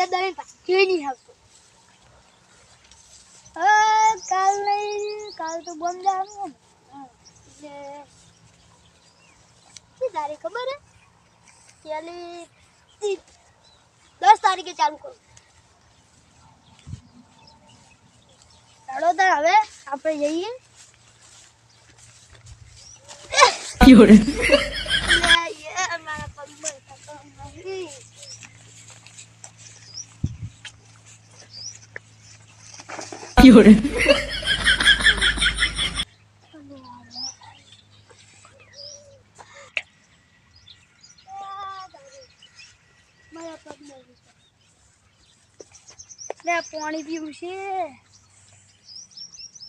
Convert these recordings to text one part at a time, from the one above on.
બે દાડે પાછી નહીં આવતો. હવે કાલ નહીં કાલ તો બંધ જવાનું એટલે કઈ તારીખ ખબર હે? પેલી તી- દસ તારીખે ચાલુ કરું. ચાલો તાર હવે આપણે જઈએ 有人，યે, યે, મારા પગમાં ધક્કા મારી. 有人，પાણી પીવું છે.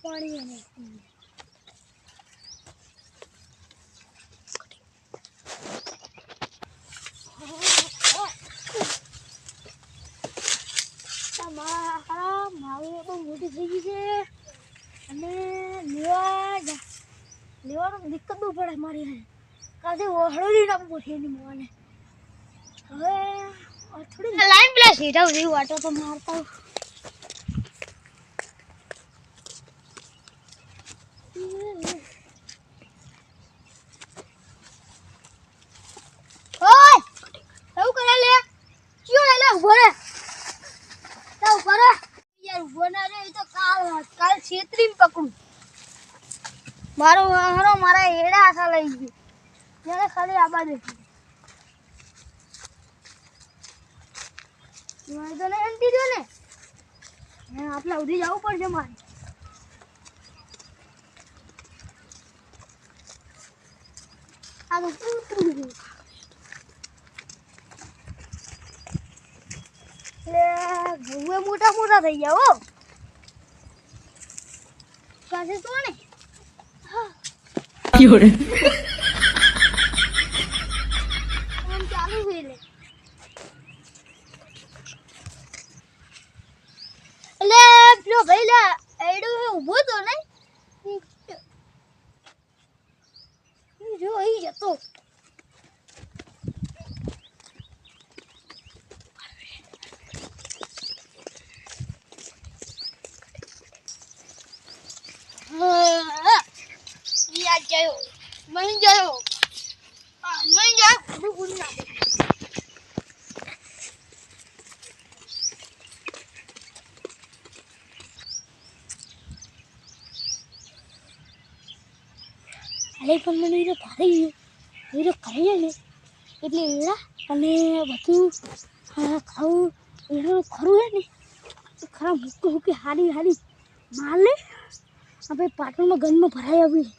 પાણી અને પીવું. આ મા- આ મારી બહુ મોટી અને લેવા લેવાનું દિક્કત બહુ પડે મારી હારે. કાલે ઓહળોની રમવું છે એની મોને. હવે થોડી લાઈન પેલા સીધા ઉધી વાટો તો મારતા હોઉં. ઓય એવું કરે લે ચિયો લે ઊભો રે તા ઊભો રે યાર ઊભો ના રે એ તો કાલ છેતરીને પકડું. મારો હરો મારા એડા આશા લઈ ગયું. ત્યારે ખાલી આબા દેખી નહીં અંતી દો ને. આપણે સુધી જવું પડશે મારે. આ તો. એટલે મોટા મોટા થઈ ગયા હો. પાસે તો ને? 有人，આમ ચાલુ છે એટલે. એટલે પેલો ભાઈ લે એડો ઊભો તો ને જો અહીં જતો હા યાદ ગયો મળી ગયો આ મળી ગયો બધું ભૂલી નાખે અરે પણ મને એ ભારે ગયો એ ખાઈ ને એટલે એડા અને બધું આ ખાવું એનું ખરું હે ને એ ખરા મૂકી મૂકી હારી હારી માર લે આપણે પાટણમાં ગનમાં ભરાઈ આવી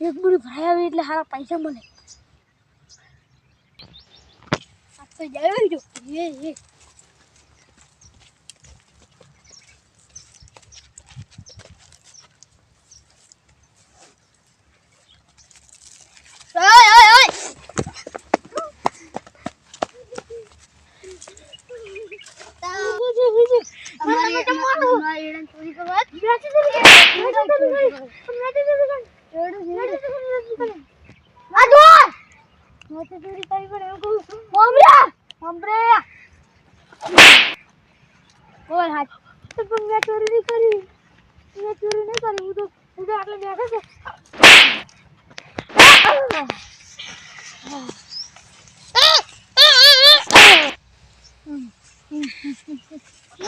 એક બુરી ભરાઈ આવી એટલે સારા પૈસા મળે. તો જાય જો. એ એ ઓય ઓય આ જો મોટે ચોરી કરી પણ એમ કહું છું મમરા મમરા બોલ હાથ તો પણ મેં ચોરી નહીં કરી મેં ચોરી નહીં કરી હું તો હું તો આટલે બેઠો છે Mm-hmm.